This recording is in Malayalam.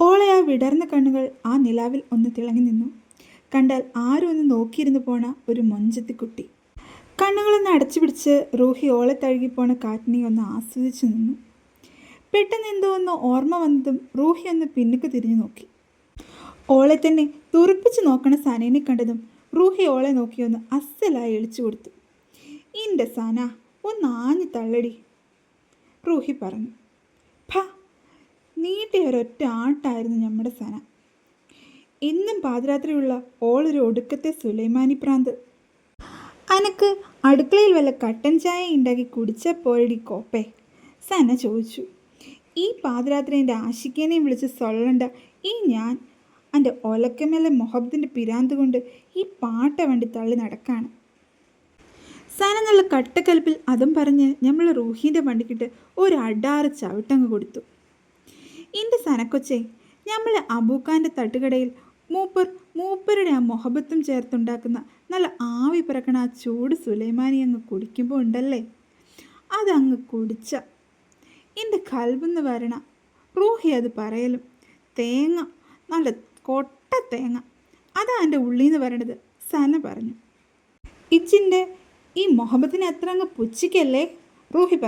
ഓളെ ആ വിടർന്ന കണ്ണുകൾ ആ നിലാവിൽ ഒന്ന് തിളങ്ങി നിന്നു. കണ്ടാൽ ആരും ഒന്ന് നോക്കിയിരുന്നു പോണ ഒരു മൊഞ്ചത്തി കുട്ടി കണ്ണുകളൊന്ന് അടച്ചു പിടിച്ച് റൂഹി ഓളെ തഴുകിപ്പോണ കാറ്റിനെ ഒന്ന് ആസ്വദിച്ചു നിന്നു. പെട്ടെന്ന് എന്തോ ഒന്ന് ഓർമ്മ വന്നതും റൂഹി ഒന്ന് പിന്നുക്ക് തിരിഞ്ഞു നോക്കി. ഓളെ തന്നെ തുറപ്പിച്ച് നോക്കണ സനേനെ കണ്ടതും റൂഹി ഓളെ നോക്കിയൊന്ന് അസ്സലായി എളിച്ചു കൊടുത്തു. ഇന്റെ സന ഒന്ന് ആഞ്ഞു തള്ളടി റൂഹി പറഞ്ഞു. ഭ നീട്ടിയ ഒരൊറ്റ ആട്ടായിരുന്നു നമ്മുടെ സന. ഇന്നും പാതിരാത്രിയുള്ള ഓളൊരു ഒടുക്കത്തെ സുലൈമാനി പ്രാന്ത്. അനക്ക് അടുക്കളയിൽ വല്ല കട്ടൻ ചായ ഉണ്ടാക്കി കുടിച്ച പോരടി കോപ്പേ? സന ചോദിച്ചു. ഈ പാതിരാത്രി എന്റെ ആശിക്കേനെയും വിളിച്ച് സൊള്ളണ്ട. ഈ ഞാൻ എന്റെ ഒലക്കമേലെ മൊഹബത്തിന്റെ പിരാന്ത് കൊണ്ട് ഈ പാട്ട വണ്ടി തള്ളി നടക്കാണ്. സന നല്ല കട്ടക്കലപ്പിൽ അതും പറഞ്ഞ് നമ്മൾ റൂഹീന്റെ വണ്ടിക്കിട്ട് ഒരു അടാറ് ചവിട്ടങ്ങ് കൊടുത്തു. സനക്കൊച്ചെ നമ്മൾ അബൂക്കാന്റെ തട്ടുകടയിൽ മൂപ്പർ മൂപ്പരുടെ ആ മൊഹബത്തും ചേർത്തുണ്ടാക്കുന്ന നല്ല ആവി പിറക്കണ ആ ചൂട് സുലൈമാനി അങ്ങ് കുടിക്കുമ്പോൾ ഉണ്ടല്ലേ? അതങ്ങ് കുടിച്ച. എന്റെ കൽബെന്ന് വരണ റൂഹി അത് പറയലും. തേങ്ങ നല്ല കൊട്ട തേങ്ങ. അതാ എന്റെ ഉള്ളിൽ നിന്ന് സന പറഞ്ഞു. ഇച്ചിന്റെ ഈ മൊഹബത്തിനെ അത്ര അങ്ങ് പുച്ഛിക്കല്ലേ? റൂഹി പറഞ്ഞു